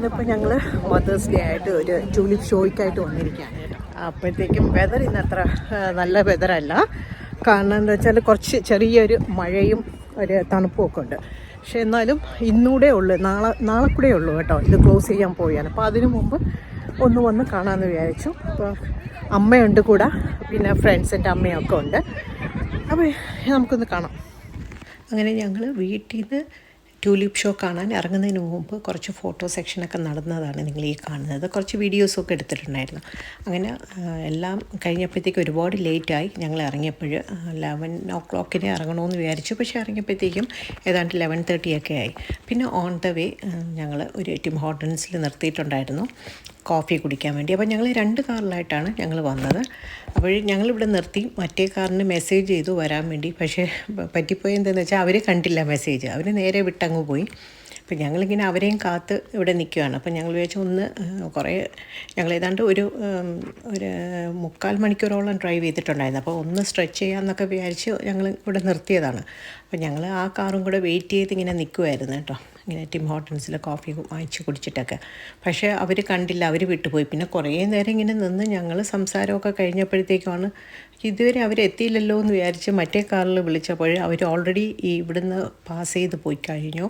ഇന്നിപ്പോൾ ഞങ്ങൾ mothers day ആയിട്ട് ഒരു ട്യൂലിപ്പ് ഷോയ്ക്കായിട്ട് വന്നിരിക്കുകയാണ് അപ്പോഴത്തേക്കും വെതർ ഇന്ന് അത്ര നല്ല വെതറല്ല കാരണം എന്താ വെച്ചാൽ കുറച്ച് ചെറിയൊരു മഴയും ഒരു തണുപ്പും ഒക്കെ ഉണ്ട്. പക്ഷെ എന്നാലും ഇന്നൂടെ ഉള്ളു നാളെ നാളെ കൂടെ ഉള്ളൂ കേട്ടോ. ഇത് ക്ലോസ് ചെയ്യാൻ പോവുകയാണ്. അപ്പോൾ അതിനു മുമ്പ് ഒന്ന് വന്ന് കാണാമെന്ന് വിചാരിച്ചു. അപ്പോൾ അമ്മയുണ്ട് കൂടെ പിന്നെ ഫ്രണ്ട്സിന്റെ അമ്മയൊക്കെ ഉണ്ട്. അപ്പോൾ നമുക്കൊന്ന് കാണാം. അങ്ങനെ ഞങ്ങൾ വീട്ടിൽ നിന്ന് ട്യൂലിപ്പ് ഷോ കാണാൻ ഇറങ്ങുന്നതിന് മുമ്പ് കുറച്ച് ഫോട്ടോ സെക്ഷനൊക്കെ നടന്നതാണ് നിങ്ങൾ ഈ കാണുന്നത്. കുറച്ച് വീഡിയോസൊക്കെ എടുത്തിട്ടുണ്ടായിരുന്നു. അങ്ങനെ എല്ലാം കഴിഞ്ഞപ്പോഴത്തേക്ക് ഒരുപാട് ലേറ്റായി ഞങ്ങൾ ഇറങ്ങിയപ്പോൾ ലെവൻ ഓ ക്ലോക്കിന് ഇറങ്ങണമെന്ന് വിചാരിച്ചു. പക്ഷേ ഇറങ്ങിയപ്പോഴത്തേക്കും ഏതാണ്ട് ലെവൻ തേർട്ടി ഒക്കെ ആയി. പിന്നെ ഓൺ ദ വേ ഞങ്ങൾ ഒരു ടിം ഹോട്ടൽസിൽ നിർത്തിയിട്ടുണ്ടായിരുന്നു. കോഫി കുടിക്കാൻ വേണ്ടി. അപ്പോൾ ഞങ്ങൾ രണ്ട് കാറിലായിട്ടാണ് ഞങ്ങൾ വന്നത്. അപ്പോൾ ഞങ്ങളിവിടെ നിർത്തി. മറ്റേ കാറിന് മെസ്സേജ് ചെയ്തു വരാൻ വേണ്ടി. പക്ഷേ പറ്റിപ്പോയി എന്താണെന്ന് വെച്ചാൽ അവർ കണ്ടില്ല മെസ്സേജ് അവർ നേരെ വിട്ടങ്ങ് പോയി. അപ്പം ഞങ്ങളിങ്ങനെ അവരെയും കാത്ത് ഇവിടെ നിൽക്കുകയാണ് അപ്പം ഞങ്ങൾ വിചാരിച്ചു ഒന്ന് കുറേ ഞങ്ങൾ ഏതാണ്ട് ഒരു ഒരു മുക്കാൽ മണിക്കൂറോളം ഡ്രൈവ് ചെയ്തിട്ടുണ്ടായിരുന്നു. അപ്പോൾ ഒന്ന് സ്ട്രെച്ച് ചെയ്യാമെന്നൊക്കെ വിചാരിച്ച് ഞങ്ങൾ ഇവിടെ നിർത്തിയതാണ്. അപ്പം ഞങ്ങൾ ആ കാറും കൂടെ വെയിറ്റ് ചെയ്ത് ഇങ്ങനെ നിൽക്കുമായിരുന്നു കേട്ടോ. ഇങ്ങനെ ടിം ഹോട്ടൽസിൽ കോഫി വാങ്ങിച്ച് കുടിച്ചിട്ടൊക്കെ. പക്ഷേ അവർ കണ്ടില്ല അവർ വിട്ടുപോയി. പിന്നെ കുറേ നേരം ഇങ്ങനെ നിന്ന് ഞങ്ങൾ സംസാരമൊക്കെ കഴിഞ്ഞപ്പോഴത്തേക്കാണ് ഇതുവരെ അവരെത്തിയില്ലല്ലോ എന്ന് വിചാരിച്ച് മറ്റേ കാറിൽ വിളിച്ചപ്പോൾ അവർ ഓൾറെഡി ഈ ഇവിടുന്ന് പാസ് ചെയ്ത് പോയി കഴിഞ്ഞു.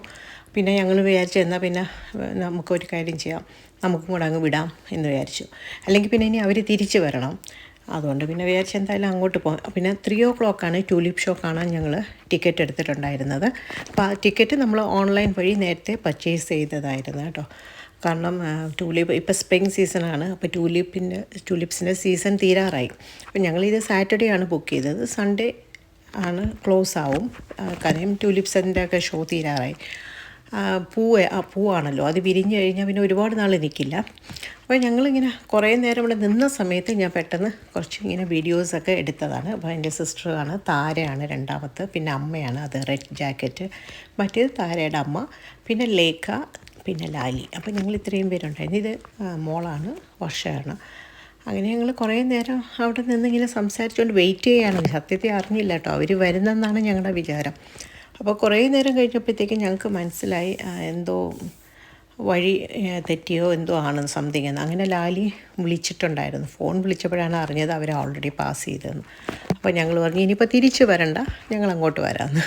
പിന്നെ ഞങ്ങൾ വിചാരിച്ചു എന്നാൽ പിന്നെ നമുക്ക് നമുക്കൊരു കാര്യം ചെയ്യാം. നമുക്കും കൂടെ അങ്ങ് വിടാം എന്ന് വിചാരിച്ചു. അല്ലെങ്കിൽ പിന്നെ ഇനി അവർ തിരിച്ച് വരണം. അതുകൊണ്ട് പിന്നെ വിചാരിച്ച് എന്തായാലും അങ്ങോട്ട് പോകാം പിന്നെ ത്രീ ഓ ക്ലോക്കാണ് ട്യൂലിപ്പ് ഷോ കാണാൻ ഞങ്ങൾ ടിക്കറ്റ് എടുത്തിട്ടുണ്ടായിരുന്നത്. അപ്പോൾ ആ ടിക്കറ്റ് നമ്മൾ ഓൺലൈൻ വഴി നേരത്തെ പർച്ചേസ് ചെയ്തതായിരുന്നു കേട്ടോ. കാരണം ട്യൂലിപ്പ് ഇപ്പോൾ സ്പ്രിങ് സീസണാണ് അപ്പോൾ ട്യൂലിപ്പിന്റെ ട്യൂലിപ്സിന്റെ സീസൺ തീരാറായി. അപ്പോൾ ഞങ്ങളിത് സാറ്റർഡേ ആണ് ബുക്ക് ചെയ്തത്. സൺഡേ ആണ് ക്ലോസ് ആവും. കാര്യം ട്യൂലിപ്സിന്റെ ഒക്കെ ഷോ തീരാറായി. പൂവ് ആ പൂവാണല്ലോ. അത് വിരിഞ്ഞു കഴിഞ്ഞാൽ പിന്നെ ഒരുപാട് നാൾ നിൽക്കില്ല അപ്പോൾ ഞങ്ങളിങ്ങനെ കുറേ നേരം ഇവിടെ നിന്ന സമയത്ത് ഞാൻ പെട്ടെന്ന് കുറച്ച് ഇങ്ങനെ വീഡിയോസൊക്കെ എടുത്തതാണ്. അപ്പോൾ എന്റെ സിസ്റ്ററാണ് താരയാണ് രണ്ടാമത്തെ. പിന്നെ അമ്മയാണ് അത് റെഡ് ജാക്കറ്റ്. മറ്റേത് താരയുടെ അമ്മ. പിന്നെ ലേഖ പിന്നെ ലാലി. അപ്പോൾ ഞങ്ങൾ ഇത്രയും പേരുണ്ടായിരുന്നു. ഇത് മോളാണ് വർഷമാണ് അങ്ങനെ ഞങ്ങൾ കുറേ നേരം അവിടെ നിന്ന് ഇങ്ങനെ സംസാരിച്ചുകൊണ്ട് വെയിറ്റ് ചെയ്യാണ് സത്യത്തെ അറിഞ്ഞില്ല കേട്ടോ. അവർ വരുന്നെന്നാണ് ഞങ്ങളുടെ വിചാരം. അപ്പോൾ കുറേ നേരം കഴിഞ്ഞപ്പോഴത്തേക്കും ഞങ്ങൾക്ക് മനസ്സിലായി എന്തോ വഴി തെറ്റിയോ എന്തോ ആണ് സംതിങ് എന്ന്. അങ്ങനെ ലാലി വിളിച്ചിട്ടുണ്ടായിരുന്നു. ഫോൺ വിളിച്ചപ്പോഴാണ് അറിഞ്ഞത് അവർ ഓൾറെഡി പാസ് ചെയ്തതെന്ന്. അപ്പോൾ ഞങ്ങൾ പറഞ്ഞു ഇനിയിപ്പോൾ തിരിച്ചു വരണ്ട ഞങ്ങൾ അങ്ങോട്ട് വരാമെന്ന്.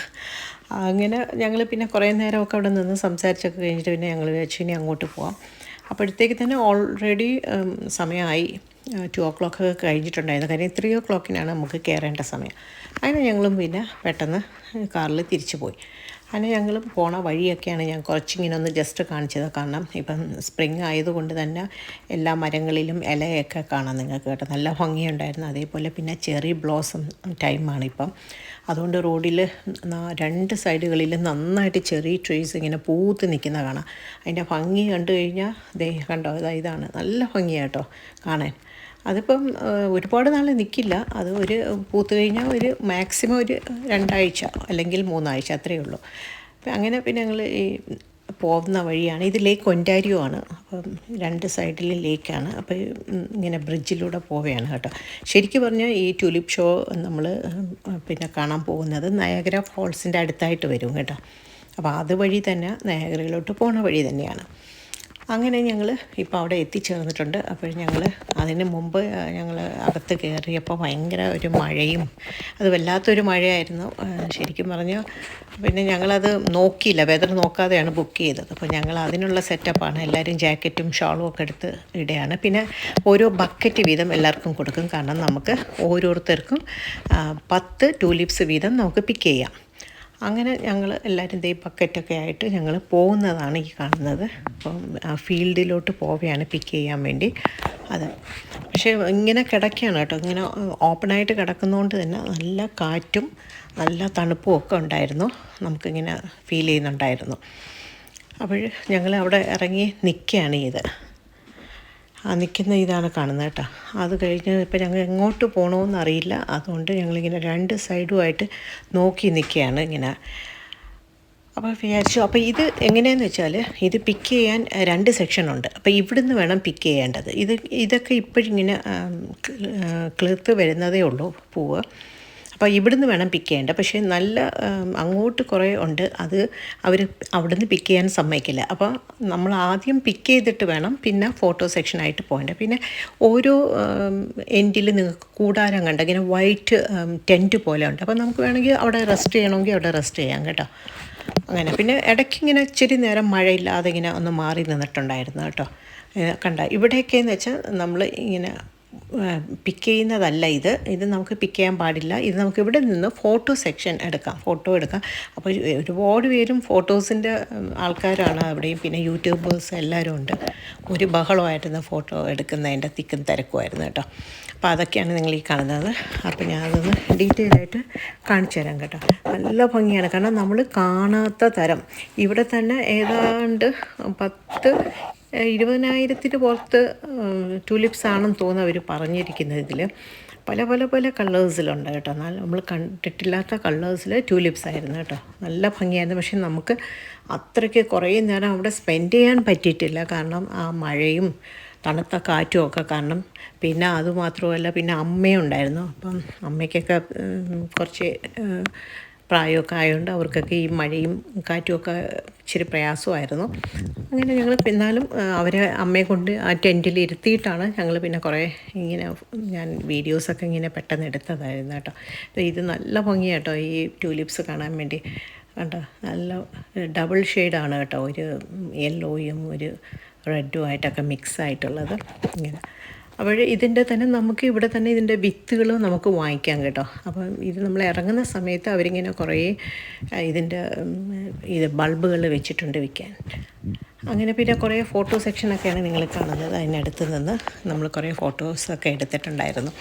അങ്ങനെ ഞങ്ങൾ പിന്നെ കുറേ നേരമൊക്കെ അവിടെ നിന്ന് സംസാരിച്ചൊക്കെ കഴിഞ്ഞിട്ട് പിന്നെ ഞങ്ങൾ വിചാരിച്ചു ഇനി അങ്ങോട്ട് പോവാം. അപ്പോഴത്തേക്ക് തന്നെ ഓൾറെഡി സമയമായി. ടു ഓ ക്ലോക്ക് ഒക്കെ കഴിഞ്ഞിട്ടുണ്ടായിരുന്നു. കാര്യം ത്രീ ഓ ക്ലോക്കിനാണ് നമുക്ക് കയറേണ്ട സമയം. അങ്ങനെ ഞങ്ങളും പിന്നെ പെട്ടെന്ന് കാറിൽ തിരിച്ചു പോയി. അങ്ങനെ ഞങ്ങൾ പോണ വഴിയൊക്കെയാണ് ഞാൻ കുറച്ചിങ്ങനെ ഒന്ന് ജസ്റ്റ് കാണിച്ചത്. കാരണം ഇപ്പം സ്പ്രിങ് ആയതുകൊണ്ട് തന്നെ എല്ലാ മരങ്ങളിലും ഇലയൊക്കെ കാണാം നിങ്ങൾക്ക് കേട്ടോ. നല്ല ഭംഗിയുണ്ടായിരുന്നു. അതേപോലെ പിന്നെ ചെറി ബ്ലോസം ടൈമാണ് ഇപ്പം. അതുകൊണ്ട് റോഡിൽ രണ്ട് സൈഡുകളിലും നന്നായിട്ട് ചെറി ട്രീസ് ഇങ്ങനെ പൂത്ത് നിൽക്കുന്ന കാണാം. അതിന്റെ ഭംഗി കണ്ടു കഴിഞ്ഞാൽ ദേ കണ്ടോ ഇതാ ഇതാണ്. നല്ല ഭംഗിയാട്ടോ കാണാൻ. അതിപ്പം ഒരുപാട് നാൾ നിൽക്കില്ല അത് ഒരു പൂത്ത് കഴിഞ്ഞാൽ ഒരു മാക്സിമം ഒരു രണ്ടാഴ്ച അല്ലെങ്കിൽ മൂന്നാഴ്ച അത്രയേ ഉള്ളൂ. അപ്പം അങ്ങനെ പിന്നെ ഞങ്ങൾ ഈ പോകുന്ന വഴിയാണ്. ഇത് ലേക്ക് ഒന്റാരിയോ ആണ് അപ്പം രണ്ട് സൈഡിൽ ലേക്കാണ്. അപ്പോൾ ഇങ്ങനെ ബ്രിഡ്ജിലൂടെ പോവുകയാണ് കേട്ടോ. ശരിക്കും പറഞ്ഞാൽ ഈ ട്യൂലിപ്പ് ഷോ നമ്മൾ പിന്നെ കാണാൻ പോകുന്നത് നയഗ്ര ഫോൾസിന്റെ അടുത്തായിട്ട് വരും കേട്ടോ. അപ്പോൾ അതുവഴി തന്നെ നയഗ്രയിലോട്ട് പോണ വഴി തന്നെയാണ്. അങ്ങനെ ഞങ്ങൾ ഇപ്പോൾ അവിടെ എത്തിച്ചേർന്നിട്ടുണ്ട്. അപ്പോൾ ഞങ്ങൾ അതിന് മുമ്പ് ഞങ്ങൾ അകത്ത് കയറിയപ്പോൾ ഭയങ്കര ഒരു മഴയും അത് വല്ലാത്തൊരു മഴയായിരുന്നു ശരിക്കും പറഞ്ഞു. പിന്നെ ഞങ്ങളത് നോക്കിയില്ല വെതർ നോക്കാതെയാണ് ബുക്ക് ചെയ്തത്. അപ്പോൾ ഞങ്ങൾ അതിനുള്ള സെറ്റപ്പാണ് എല്ലാവരും ജാക്കറ്റും ഷാളും ഒക്കെ എടുത്ത് ഇടുകയാണ്. പിന്നെ ഓരോ ബക്കറ്റ് വീതം എല്ലാവർക്കും കൊടുക്കും. കാരണം നമുക്ക് ഓരോരുത്തർക്കും പത്ത് ടൂലിപ്സ് വീതം നമുക്ക് പിക്ക് ചെയ്യാം. അങ്ങനെ ഞങ്ങൾ എല്ലാവരും ദേ ബക്കറ്റൊക്കെ ആയിട്ട് ഞങ്ങൾ പോകുന്നതാണ് ഈ കാണുന്നത്. അപ്പം ആ ഫീൽഡിലോട്ട് പോവുകയാണ് പിക്ക് ചെയ്യാൻ വേണ്ടി. അത് പക്ഷേ ഇങ്ങനെ കിടക്കുകയാണ് കേട്ടോ. ഇങ്ങനെ ഓപ്പണായിട്ട് കിടക്കുന്നതുകൊണ്ട് തന്നെ നല്ല കാറ്റും നല്ല തണുപ്പും ഒക്കെ ഉണ്ടായിരുന്നു. നമുക്കിങ്ങനെ ഫീൽ ചെയ്യുന്നുണ്ടായിരുന്നു. അപ്പോൾ ഞങ്ങൾ അവിടെ ഇറങ്ങി നിൽക്കുകയാണ് ഇത്. ആ നിൽക്കുന്ന ഇതാണ് കാണുന്നത് കേട്ടോ. അത് കഴിഞ്ഞ് ഇപ്പം ഞങ്ങൾ എങ്ങോട്ട് പോകണമെന്ന് അറിയില്ല. അതുകൊണ്ട് ഞങ്ങളിങ്ങനെ രണ്ട് സൈഡുമായിട്ട് നോക്കി നിൽക്കുകയാണ് ഇങ്ങനെ. അപ്പോൾ വിചാരിച്ചു അപ്പോൾ ഇത് എങ്ങനെയാണെന്ന് വെച്ചാൽ ഇത് പിക്ക് ചെയ്യാൻ രണ്ട് സെക്ഷനുണ്ട് അപ്പോൾ ഇവിടുന്ന് വേണം പിക്ക് ചെയ്യേണ്ടത്. ഇത് ഇതൊക്കെ ഇപ്പോഴിങ്ങനെ ക്ലിർത്ത് വരുന്നതേ ഉള്ളൂ പൂവ്. അപ്പോൾ ഇവിടുന്ന് വേണം പിക്ക് ചെയ്യേണ്ടത് പക്ഷേ നല്ല അങ്ങോട്ട് കുറേ ഉണ്ട്. അത് അവർ അവിടുന്ന് പിക്ക് ചെയ്യാൻ സമ്മതിക്കില്ല. അപ്പോൾ നമ്മൾ ആദ്യം പിക്ക് ചെയ്തിട്ട് വേണം പിന്നെ ഫോട്ടോ സെക്ഷനായിട്ട് പോകേണ്ടത് പിന്നെ ഓരോ എൻഡിൽ നിങ്ങൾക്ക് കൂടാരം കണ്ട ഇങ്ങനെ വൈറ്റ് ടെന്റ് പോലെ ഉണ്ട്. അപ്പോൾ നമുക്ക് വേണമെങ്കിൽ അവിടെ റെസ്റ്റ് ചെയ്യണമെങ്കിൽ അവിടെ റെസ്റ്റ് ചെയ്യാം കേട്ടോ. അങ്ങനെ. പിന്നെ ഇടയ്ക്ക് ഇങ്ങനെ ഇച്ചിരി നേരം മഴയില്ലാതെ ഇങ്ങനെ ഒന്ന് മാറി നിന്നിട്ടുണ്ടായിരുന്നു കേട്ടോ. കണ്ട. ഇവിടെയൊക്കെയെന്ന് വെച്ചാൽ നമ്മൾ ഇങ്ങനെ പിക്ക് ചെയ്യുന്നതല്ല ഇത്. ഇത് നമുക്ക് പിക്ക് ചെയ്യാൻ പാടില്ല. ഇത് നമുക്ക് ഇവിടെ നിന്ന് ഫോട്ടോ സെക്ഷൻ എടുക്കാം. ഫോട്ടോ എടുക്കാം. അപ്പോൾ ഒരുപാട് പേരും ഫോട്ടോസിന്റെ ആൾക്കാരാണ് അവിടെയും. പിന്നെ യൂട്യൂബേഴ്സ് എല്ലാവരും ഉണ്ട്. ഒരു ബഹളമായിരുന്നു ഫോട്ടോ എടുക്കുന്നതിന്റെ തിക്കും തിരക്കുമായിരുന്നു കേട്ടോ. അപ്പോൾ അതൊക്കെയാണ് നിങ്ങൾ ഈ കാണുന്നത്. അപ്പോൾ ഞാൻ ഞാനതൊന്ന് ഡീറ്റെയിൽ ആയിട്ട് കാണിച്ചു തരാം കേട്ടോ. നല്ല ഭംഗിയാണ്. കാരണം നമ്മൾ കാണാത്ത തരം. ഇവിടെ തന്നെ ഏതാണ്ട് പത്ത് ഇരുപതിനായിരത്തിന് പുറത്ത് ടൂലിപ്സ് ആണെന്ന് തോന്നുന്നു അവർ പറഞ്ഞിരിക്കുന്നത് ഇതിൽ പല പല പല കളേഴ്സിലുണ്ട് കേട്ടോ. എന്നാൽ നമ്മൾ കണ്ടിട്ടില്ലാത്ത കളേഴ്സിൽ ട്യൂലിപ്സ് ആയിരുന്നു കേട്ടോ. നല്ല ഭംഗിയായിരുന്നു. പക്ഷെ നമുക്ക് അത്രയ്ക്ക് കുറേ നേരം അവിടെ സ്പെൻഡ് ചെയ്യാൻ പറ്റിയിട്ടില്ല. കാരണം ആ മഴയും തണുത്ത കാറ്റും ഒക്കെ കാരണം. പിന്നെ അതുമാത്രമല്ല പിന്നെ അമ്മയുണ്ടായിരുന്നു. അപ്പം അമ്മയ്ക്കൊക്കെ കുറച്ച് പ്രായമൊക്കെ ആയതുകൊണ്ട് അവർക്കൊക്കെ ഈ മഴയും കാറ്റുമൊക്കെ ഇച്ചിരി പ്രയാസമായിരുന്നു. അങ്ങനെ ഞങ്ങൾ എന്നാലും അവരെ അമ്മയെ കൊണ്ട് ആ ടെന്റിൽ ഇരുത്തിയിട്ടാണ് ഞങ്ങൾ പിന്നെ കുറേ ഇങ്ങനെ ഞാൻ വീഡിയോസൊക്കെ ഇങ്ങനെ പെട്ടെന്ന് എടുത്തതായിരുന്നു കേട്ടോ. ഇത് നല്ല ഭംഗിയാട്ടോ ഈ ട്യൂലിപ്സ് കാണാൻ വേണ്ടി. കണ്ടോ? നല്ല ഡബിൾ ഷെയ്ഡാണ് കേട്ടോ. ഒരു യെല്ലോയും ഒരു റെഡും ആയിട്ടൊക്കെ മിക്സ് ആയിട്ടുള്ളത് ഇങ്ങനെ. അപ്പോൾ ഇതിന്റെ തന്നെ നമുക്ക് ഇവിടെ തന്നെ ഇതിന്റെ വിത്തുകളും നമുക്ക് വാങ്ങിക്കാം കേട്ടോ. അപ്പം ഇത് നമ്മൾ ഇറങ്ങുന്ന സമയത്ത് അവരിങ്ങനെ കുറേ ഇതിന്റെ ഇത് ബൾബുകൾ വെച്ചിട്ടുണ്ട് വിൽക്കാൻ. അങ്ങനെ പിന്നെ കുറേ ഫോട്ടോ സെക്ഷനൊക്കെയാണ് നിങ്ങൾ കാണുന്നത് അതിനടുത്ത് നിന്ന്. നമ്മൾ കുറേ ഫോട്ടോസൊക്കെ എടുത്തിട്ടുണ്ടായിരുന്നു.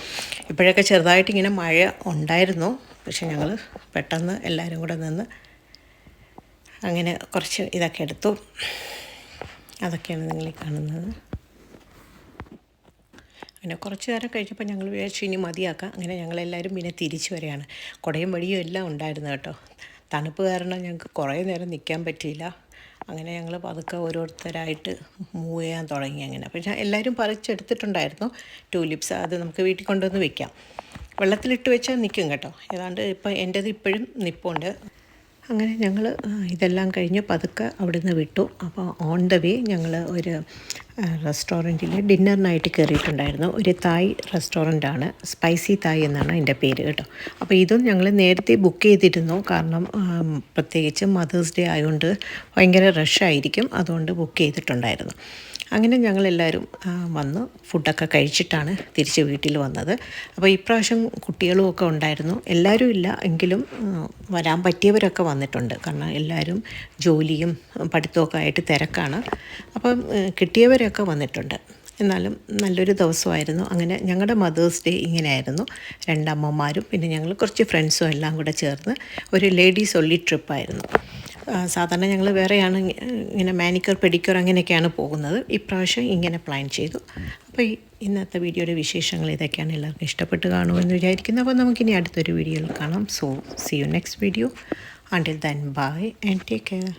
ഇപ്പോഴൊക്കെ ചെറുതായിട്ട് ഇങ്ങനെ മഴ ഉണ്ടായിരുന്നു. പക്ഷെ ഞങ്ങൾ പെട്ടെന്ന് എല്ലാവരും കൂടെ നിന്ന് അങ്ങനെ കുറച്ച് ഇതൊക്കെ എടുത്തു. അതൊക്കെയാണ് നിങ്ങൾ കാണുന്നത്. അങ്ങനെ കുറച്ച് നേരം കഴിഞ്ഞപ്പോൾ ഞങ്ങൾ വിചാരിച്ചു ഇനി മതിയാക്കാം. അങ്ങനെ ഞങ്ങളെല്ലാവരും പിന്നെ തിരിച്ചു വരികയാണ്. കുടയും വഴിയും എല്ലാം ഉണ്ടായിരുന്നു കേട്ടോ. തണുപ്പ് കാരണം ഞങ്ങൾക്ക് കുറേ നേരം നിൽക്കാൻ പറ്റിയില്ല. അങ്ങനെ ഞങ്ങൾ പതുക്കെ ഓരോരുത്തരായിട്ട് മൂവ് ചെയ്യാൻ തുടങ്ങി അങ്ങനെ. പക്ഷേ എല്ലാവരും പറിച്ചെടുത്തിട്ടുണ്ടായിരുന്നു. ട്യൂലിപ്സ് അത് നമുക്ക് വീട്ടിൽ കൊണ്ടുവന്ന് വെക്കാം. വെള്ളത്തിലിട്ട് വെച്ചാൽ നിൽക്കും കേട്ടോ. ഏതാണ്ട് ഇപ്പം എന്റേത് ഇപ്പോഴും നിൽപ്പുണ്ട് അങ്ങനെ ഞങ്ങൾ ഇതെല്ലാം കഴിഞ്ഞ് പതുക്കെ അവിടുന്ന് വിട്ടു. അപ്പോൾ ഓൺ ദ വേ ഞങ്ങൾ ഒരു റെസ്റ്റോറന്റിൽ ഡിന്നറിനായിട്ട് കയറിയിട്ടുണ്ടായിരുന്നു. ഒരു തായ് റെസ്റ്റോറന്റാണ് സ്പൈസി തായ് എന്നാണ് അതിന്റെ പേര് കേട്ടോ. അപ്പോൾ ഇതും ഞങ്ങൾ നേരത്തെ ബുക്ക് ചെയ്തിരുന്നു. കാരണം പ്രത്യേകിച്ച് മദേഴ്സ് ഡേ ആയതുകൊണ്ട് ഭയങ്കര റഷായിരിക്കും അതുകൊണ്ട് ബുക്ക് ചെയ്തിട്ടുണ്ടായിരുന്നു. അങ്ങനെ ഞങ്ങളെല്ലാവരും വന്ന് ഫുഡൊക്കെ കഴിച്ചിട്ടാണ് തിരിച്ച് വീട്ടിൽ വന്നത്. അപ്പോൾ ഇപ്രാവശ്യം കുട്ടികളും ഒക്കെ ഉണ്ടായിരുന്നു. എല്ലാവരും ഇല്ല എങ്കിലും വരാൻ പറ്റിയവരൊക്കെ വന്നിട്ടുണ്ട്. കാരണം എല്ലാവരും ജോലിയും പഠിത്തമൊക്കെ ആയിട്ട് തിരക്കാണ്. അപ്പം കിട്ടിയവരൊക്കെ വന്നിട്ടുണ്ട്. എന്നാലും നല്ലൊരു ദിവസമായിരുന്നു. അങ്ങനെ ഞങ്ങളുടെ മദേഴ്സ് ഡേ ഇങ്ങനെയായിരുന്നു. രണ്ടമ്മമാരും പിന്നെ ഞങ്ങൾ കുറച്ച് ഫ്രണ്ട്സും എല്ലാം കൂടെ ചേർന്ന് ഒരു ലേഡീസ് ഒള്ളി ട്രിപ്പായിരുന്നു. സാധാരണ ഞങ്ങൾ വേറെയാണ് ഇങ്ങ- ഇങ്ങനെ മാനിക്കർ പെഡിക്യൂർ അങ്ങനെയൊക്കെയാണ് പോകുന്നത്. ഇപ്രാവശ്യം ഇങ്ങനെ പ്ലാൻ ചെയ്തു. അപ്പോൾ ഇന്നത്തെ വീഡിയോയുടെ വിശേഷങ്ങൾ ഇതൊക്കെയാണ് എല്ലാവർക്കും ഇഷ്ടപ്പെട്ട് കാണുമെന്ന് വിചാരിക്കുന്നു. അപ്പോൾ നമുക്കിനി അടുത്തൊരു വീഡിയോയിൽ കാണാം. So see you next video until then bye and take care